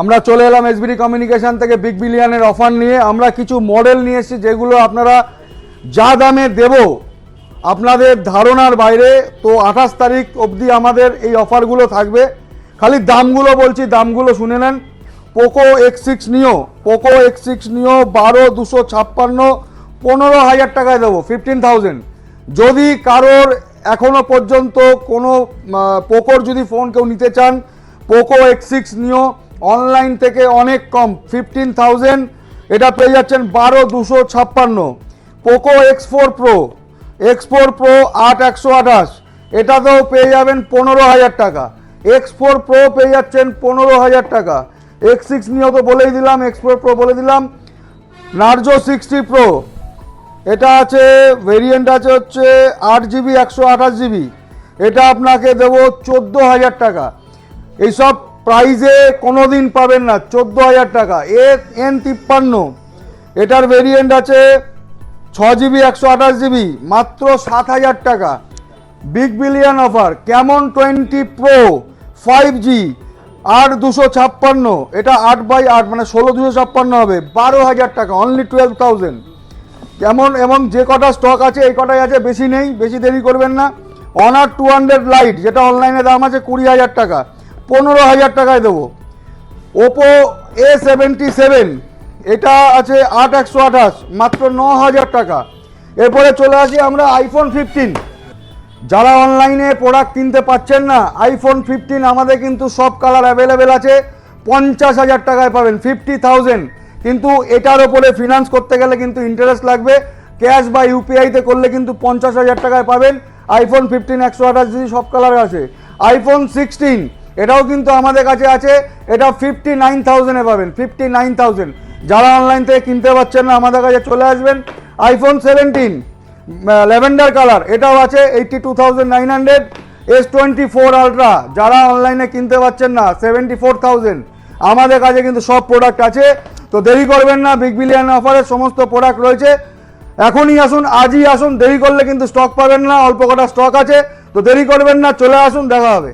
আমরা চলে এলাম এসবিডি কমিউনিকেশন থেকে বিগ বিলিয়নের অফার নিয়ে। আমরা কিছু মডেল নিয়ে এসেছি যেগুলো আপনারা যা দামে দেব আপনাদের ধারণার বাইরে। তো আঠাশ তারিখ অবধি আমাদের এই অফারগুলো থাকবে। খালি দামগুলো বলছি, দামগুলো শুনে নেন। Poco X six Neo. Poco X six Neo, বারো, দুশো ছাপ্পান্ন, পনেরো হাজার টাকায় দেবো ফিফটিন থাউজেন্ড যদি কারোর এখনও পর্যন্ত কোনো পোকোর যদি ফোন কেউ নিতে চান Poco X six Neo. Online থেকে অনেক কম ফিফটিন থাউজেন্ড এটা পেয়ে যাচ্ছেন বারো দুশো ছাপ্পান্ন। Poco X four Pro X four Pro আট একশো আঠাশ। এটাতেও পেয়ে যাবেন পনেরো হাজার টাকা। এক্স ফোর প্রো পেয়ে যাচ্ছেন পনেরো হাজার টাকা। এক্স সিক্স নিয়েও তো বলেই দিলাম এক্স ফোর প্রো বলে দিলাম। নার্জো সিক্সটি প্রো এটা আছে ভেরিয়েন্ট আছে হচ্ছে আট জিবি, একশো আঠাশ জিবি। এটা আপনাকে দেবো চোদ্দ হাজার টাকা। এইসব প্রাইজে কোনো দিন পাবেন না, চোদ্দ হাজার টাকা। এ এন তিপ্পান্ন। এটার ভেরিয়েন্ট আছে ছ জিবি, একশো আঠাশ জিবি, মাত্র সাত হাজার টাকা। বিগ বিলিয়ন অফার কেমন টোয়েন্টি প্রো ফাইভ জি আট দুশো ছাপ্পান্ন। এটা আট বাই আট মানে ষোলো দুশো ছাপ্পান্ন হবে, বারো হাজার টাকা অনলি টুয়েলভ থাউজেন্ড কেমন, এবং যে কটা স্টক আছে, এই কটাই আছে, বেশি নেই, বেশি দেরি করবেন না। অনার টু হান্ড্রেড লাইট যেটা অনলাইনে দাম আছে কুড়ি হাজার টাকা। পনেরো হাজার টাকায় দেবো। ওপো এ সেভেন্টি সেভেন এটা আছে আট একশো আঠাশ, মাত্র ন হাজার টাকা। এরপরে চলে আসি আমরা আইফোন ফিফটিন যারা অনলাইনে প্রোডাক্ট কিনতে পাচ্ছেন না আইফোন ফিফটিন আমাদের কিন্তু সব কালার অ্যাভেলেবেল আছে। পঞ্চাশ হাজার টাকায় পাবেন ফিফটি থাউজেন্ড কিন্তু এটার ওপরে ফিনান্স করতে গেলে কিন্তু ইন্টারেস্ট লাগবে। ক্যাশ বা ইউপিআইতে করলে কিন্তু পঞ্চাশ হাজার টাকায় পাবেন। আইফোন ফিফটিন একশো আঠাশ জিবি সব কালার আছে আইফোন সিক্সটিন এটাও কিন্তু আমাদের কাছে আছে, এটা ফিফটি নাইন থাউজেন্ডে পাবেন ফিফটি নাইন থাউজেন্ড যারা অনলাইন থেকে কিনতে পারছেন না, আমাদের কাছে চলে আসবেন আইফোন সেভেন্টিন ল্যাভেন্ডার কালার এটাও আছে eighty two thousand nine hundred S twenty four Ultra যারা অনলাইনে কিনতে পারছেন না সেভেন্টি ফোর থাউজেন্ড আমাদের কাছে কিন্তু সব প্রোডাক্ট আছে, তো দেরি করবেন না বিগ বিলিয়ন অফারের সমস্ত প্রোডাক্ট রয়েছে। এখনই আসুন, আজই আসুন, দেরি করলে কিন্তু স্টক পাবেন না, অল্প কটা স্টক আছে, তো দেরি করবেন না, চলে আসুন, দেখা হবে।